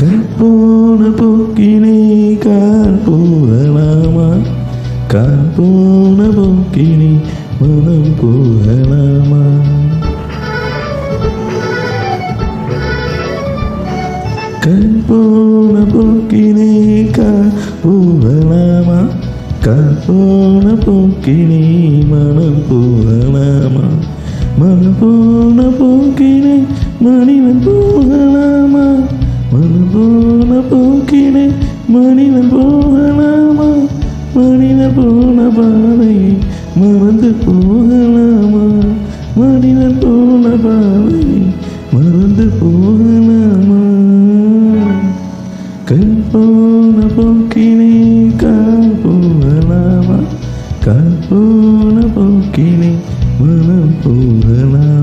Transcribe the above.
Kampung nepuk ini kampung lama Kampung nepuk ini menempuh lama Kampung nepuk ini kampung lama Kampung nepuk ini menempuh lama Menempuh nepuk ini menempuh lama போன போக்கினே மனிதன் போகலாமா? மனிதன் போன பாதையை மறந்து போகலாமா? மனிதன் போன பாதையை மறந்து போகலாமா? கண் போன போக்கினே கால் போகலாமா? கால் போன போக்கினே மனம் போகலாமா?